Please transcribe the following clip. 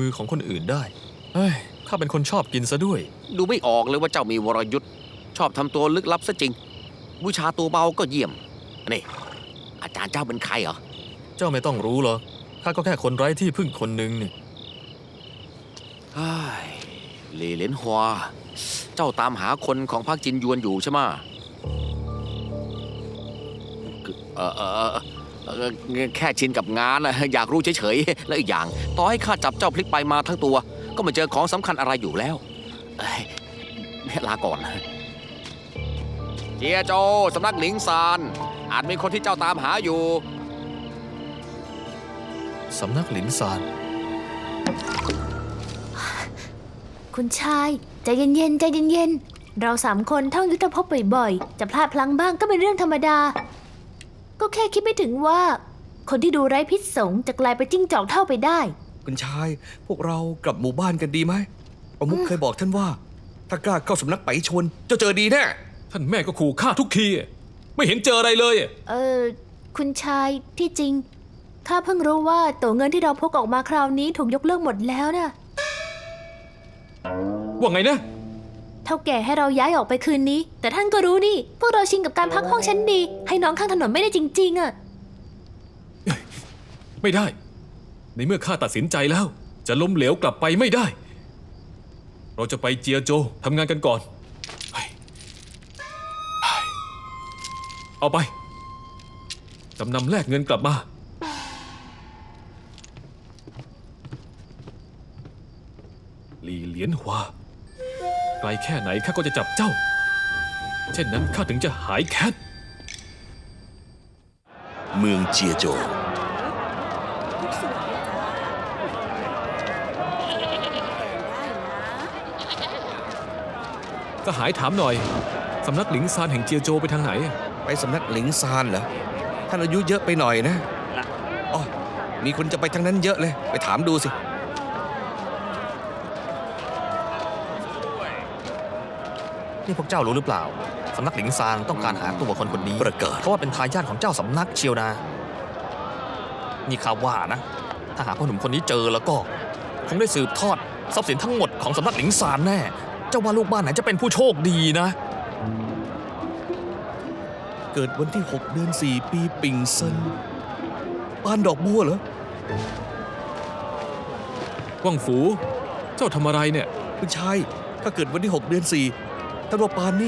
มือของคนอื่นได้เฮ้ยข้าเป็นคนชอบกินซะด้วย ดูไม่ออกเลยว่าเจ้ามีวรยุทธ์ชอบทำตัวลึกลับซะจริงบูชาตัวเบาก็เยี่ยมนี่อาจารย์เจ้าเป็นใครเหรอเจ้าไม่ต้องรู้หรอกข้าก็แค่คนไร้ที่พึ่งคนหนึ่งนี่ไอ้ยเหลเหลนฮัวเจ้าตามหาคนของภาคจินยวนอยู่ใช่ไหมะเออเออเออเออ แค่ชินกับงานนะอยากรู้เฉยๆ แล้วอีกอย่าง ต่อให้ข้าจับเจ้าพลิกไปมาทั้งตัว ก็ไม่เจอของสำคัญอะไรอยู่แล้วเอ้ยลาก่อนเจียโจสำนักหลิงซานอาจมีคนที่เจ้าตามหาอยู่ สำนักหลินซาน คุณชาย ใจเย็นๆ ใจเย็นๆ เราสามคนท่องยุทธภพบ่อยๆ จะพลาดพลั้งบ้างก็เป็นเรื่องธรรมดา ก็แค่คิดไม่ถึงว่า คนที่ดูไร้พิษสงจะกลายเป็นจิ้งจอกเท่าไปได้ คุณชาย พวกเรากลับหมู่บ้านกันดีไหมประมุขเคยบอกท่านว่า ถ้ากล้าเข้าสำนักไปชวนจะเจอดีแน่ ท่านแม่ก็ขู่ฆ่าทุกทีอะไม่เห็นเจออะไรเลยอะเออ คุณชายที่จริง ข้าเพิ่งรู้ว่าตัวเงินที่เราพกออกมาคราวนี้ถูกยกเลิกหมดแล้วนะว่าไงนะ เท่าแก่ให้เราย้ายออกไปคืนนี้ แต่ท่านก็รู้นี่พวกเราชินกับการพักห้องชั้นดี ให้น้องข้างถนนไม่ได้จริงๆอะไม่ได้ ในเมื่อข้าตัดสินใจแล้ว จะล้มเหลวกลับไปไม่ได้ เราจะไปเจียโจทำงานกันก่อน เอาไปจำนำแลกเงินกลับมาหลีเหลียนหวา ลแค่ไหนข้าก็จะจับเจ้า เช่นนั้นข้าถึงจะหายแค้นเมืองเจียโจก็หายถามหน่อย สำนักหลิงซานแห่งเจียโจไปทางไหนอะไปสำนักหลิงซานเหรอ ท่านอายุเยอะไปหน่อยนะอ๋อมีคนจะไปทางนั้นเยอะเลย ไปถามดูสิ นี่พวกเจ้ารู้หรือเปล่า สำนักหลิงซานต้องการหาตัวคนคนนี้ประกาศเพราะว่าเป็นทายาทของเจ้าสำนักเชียวนะนี่ข้าว่านะ ถ้าหาพ่อหนุ่มคนนี้เจอแล้วก็ คงได้สืบทอดทรัพย์สินทั้งหมดของสำนักหลิงซานแน่ เจ้าว่าลูกบ้านไหนจะเป็นผู้โชคดีนะ เกิดวันที่ 6 เดือน 4 ปีปิงเซินปานดอกบัวเหรอว่างฝู เจ้าทำอะไรเนี่ยคุณชายถ้าเกิดวันที่ 6 เดือน 4 ตำรวจปานนี่